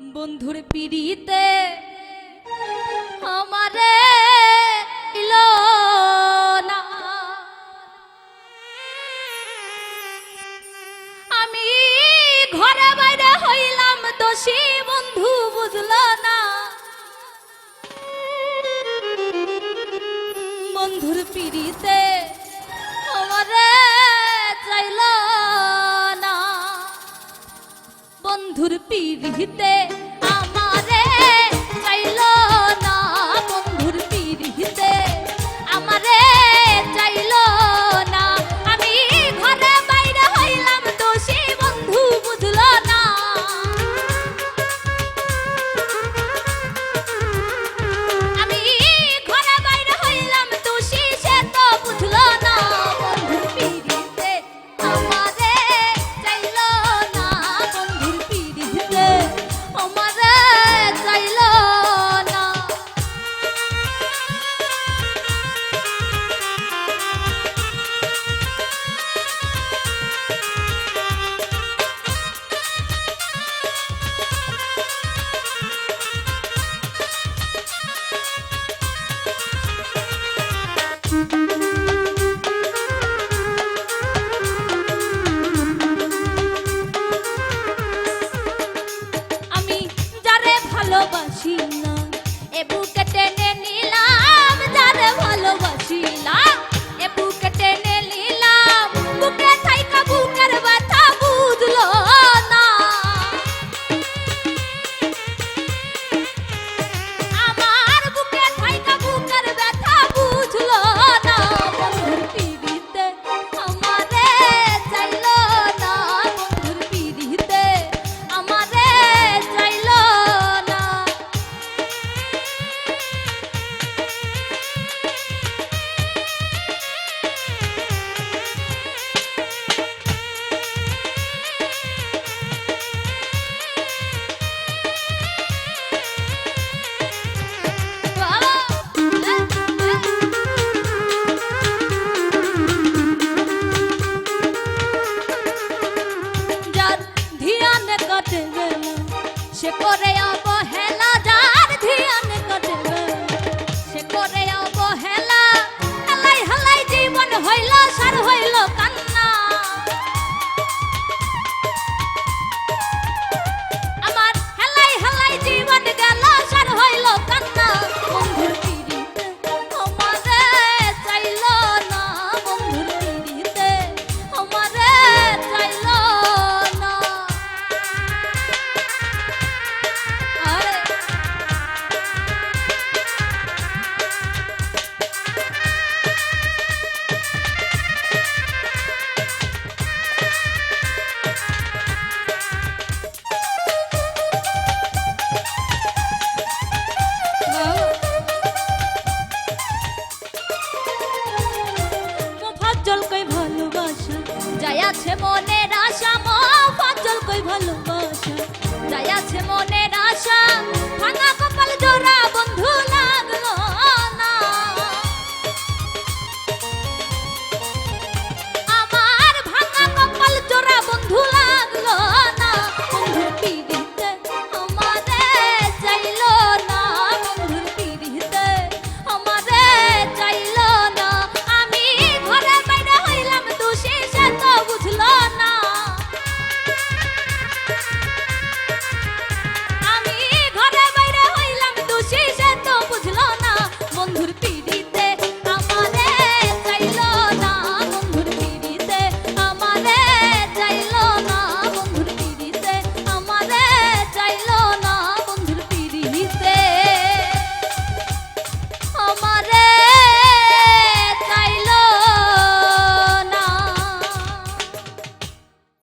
বন্ধুর পিড়িতে আমারে আমি ঘরে বাইরে হইলাম, দোষী বন্ধু বুঝল না। বন্ধুর পিড়িতে আমারে চাইল না। বন্ধুর পিড়িতে Beijinho. করে অব আছে মনের আশা মো পাঁচল কই ভালোবাসা।